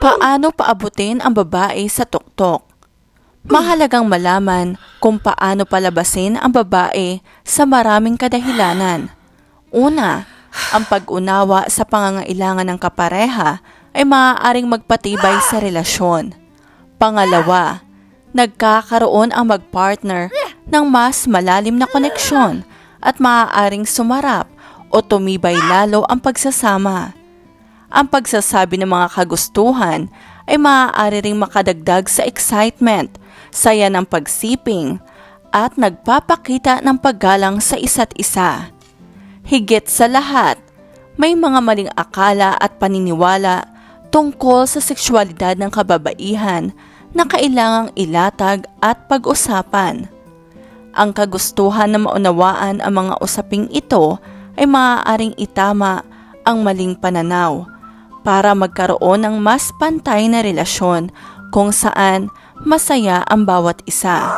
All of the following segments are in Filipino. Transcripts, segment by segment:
Paano paabutin ang babae sa tuktok? Mahalagang malaman kung paano palabasin ang babae sa maraming kadahilanan. Una, ang pag-unawa sa pangangailangan ng kapareha ay maaaring magpatibay sa relasyon. Pangalawa, nagkakaroon ang magpartner ng mas malalim na koneksyon at maaaring sumarap o tumibay lalo ang pagsasama. Ang pagsasabi ng mga kagustuhan ay maaari ring makadagdag sa excitement, saya ng pagsiping, at nagpapakita ng paggalang sa isa't isa. Higit sa lahat, may mga maling akala at paniniwala tungkol sa sexualidad ng kababaihan na kailangang ilatag at pag-usapan. Ang kagustuhan na maunawaan ang mga usaping ito ay maaaring itama ang maling pananaw para magkaroon ng mas pantay na relasyon kung saan masaya ang bawat isa.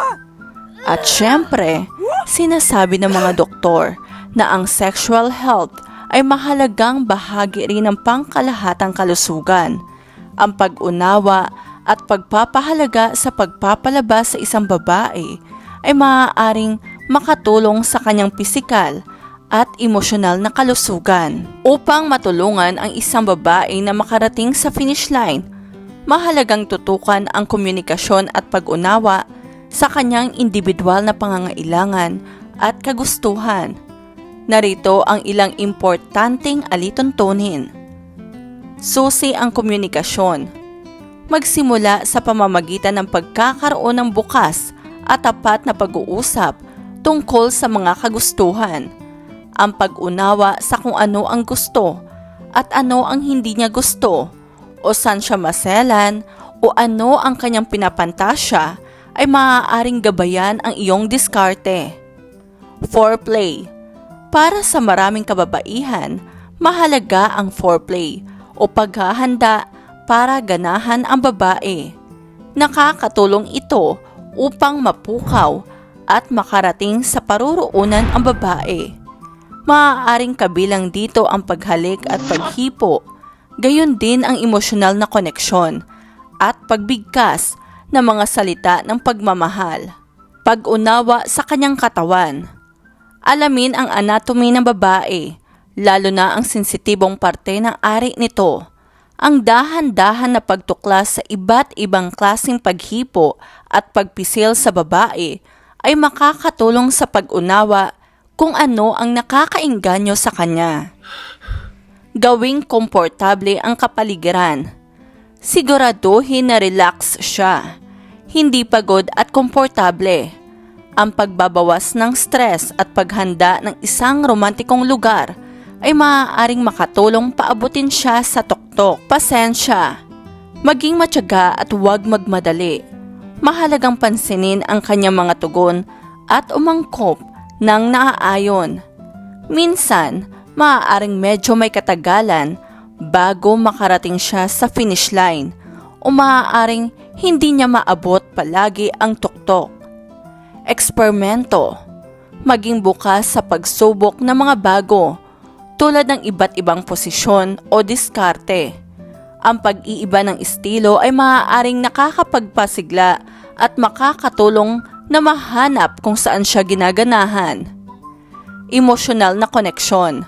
At syempre, sinasabi ng mga doktor na ang sexual health ay mahalagang bahagi rin ng pangkalahatang kalusugan. Ang pag-unawa at pagpapahalaga sa pagpapalabas sa isang babae ay maaaring makatulong sa kanyang pisikal at emosyonal na kalusugan. Upang matulungan ang isang babae na makarating sa finish line, mahalagang tutukan ang komunikasyon at pag-unawa sa kanyang individual na pangangailangan at kagustuhan. Narito ang ilang importanteng alituntunin. Susi ang komunikasyon. Magsimula sa pamamagitan ng pagkakaroon ng bukas at tapat na pag-uusap tungkol sa mga kagustuhan. Ang pag-unawa sa kung ano ang gusto at ano ang hindi niya gusto o saan siya maselan o ano ang kanyang pinapantasya ay maaaring gabayan ang iyong diskarte. Foreplay Para sa maraming kababaihan, mahalaga ang foreplay o paghahanda para ganahan ang babae. Nakakatulong ito upang mapukaw at makarating sa paruroonan ang babae. Maaaring kabilang dito ang paghalik at paghipo, gayon din ang emosyonal na koneksyon at pagbigkas ng mga salita ng pagmamahal. Pag-unawa sa kanyang katawan. Alamin ang anatomy ng babae, lalo na ang sensitibong parte ng ari nito. Ang dahan-dahan na pagtuklas sa iba't ibang klasing paghipo at pagpisil sa babae ay makakatulong sa pag-unawa kung ano ang nakakainganyo sa kanya. Gawing komportable ang kapaligiran. Siguraduhin na relax siya, hindi pagod at komportable. Ang pagbabawas ng stress at paghanda ng isang romantikong lugar ay maaaring makatulong paabutin siya sa tuktok. Pasensya. Maging matyaga at huwag magmadali. Mahalagang pansinin ang kanyang mga tugon at umangkop ng naaayon. Minsan, maaaring medyo may katagalan bago makarating siya sa finish line o maaaring hindi niya maabot palagi ang tuktok. Eksperimento Maging bukas sa pagsubok ng mga bago tulad ng iba't ibang posisyon o diskarte. Ang pag-iiba ng estilo ay maaaring nakakapagpasigla at makakatulong na mahanap kung saan siya ginaganahan. Emosyonal na koneksyon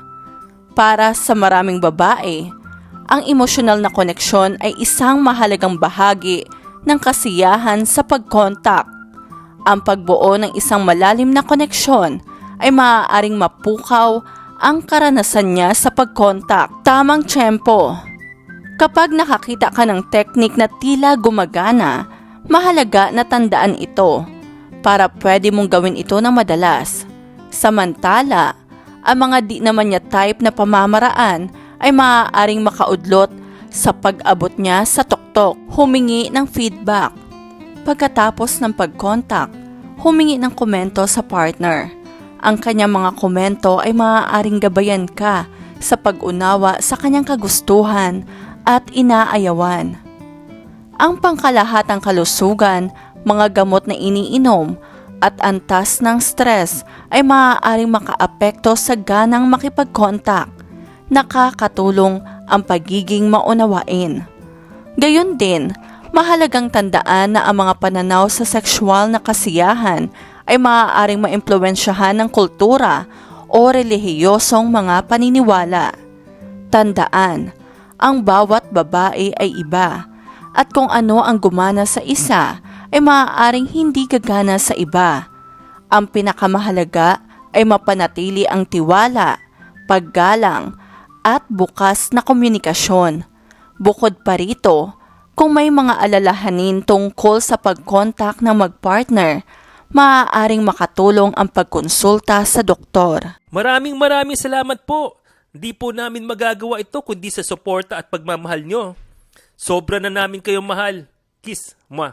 Para sa maraming babae, ang emosyonal na koneksyon ay isang mahalagang bahagi ng kasiyahan sa pagkontak. Ang pagbuo ng isang malalim na koneksyon ay maaaring mapukaw ang karanasan niya sa pagkontak. Tamang tiyempo. Kapag nakakita ka ng teknik na tila gumagana, mahalaga na tandaan ito para pwede mong gawin ito ng madalas. Samantala, ang mga di naman niya type na pamamaraan ay maaaring makaudlot sa pag-abot niya sa tuktok. Humingi ng feedback. Pagkatapos ng pag-contact, humingi ng komento sa partner. Ang kanyang mga komento ay maaaring gabayan ka sa pag-unawa sa kanyang kagustuhan at inaayawan. Ang pangkalahatang kalusugan, mga gamot na iniinom, at antas ng stress ay maaaring makaapekto sa ganang makipag-contact. Nakakatulong ang pagiging maunawain. Gayon din, mahalagang tandaan na ang mga pananaw sa sexual na kasiyahan ay maaaring maimpluwensyahan ng kultura o relihiyosong mga paniniwala. Tandaan, ang bawat babae ay iba at kung ano ang gumana sa isa ay maaaring hindi gagana sa iba. Ang pinakamahalaga ay mapanatili ang tiwala, paggalang at bukas na komunikasyon. Bukod pa rito, kung may mga alalahanin tungkol sa pag-contact ng mag-partner, maaaring makatulong ang pagkonsulta sa doktor. Maraming maraming salamat po. Di po namin magagawa ito kundi sa suporta at pagmamahal nyo. Sobra na namin kayong mahal. Kiss, ma.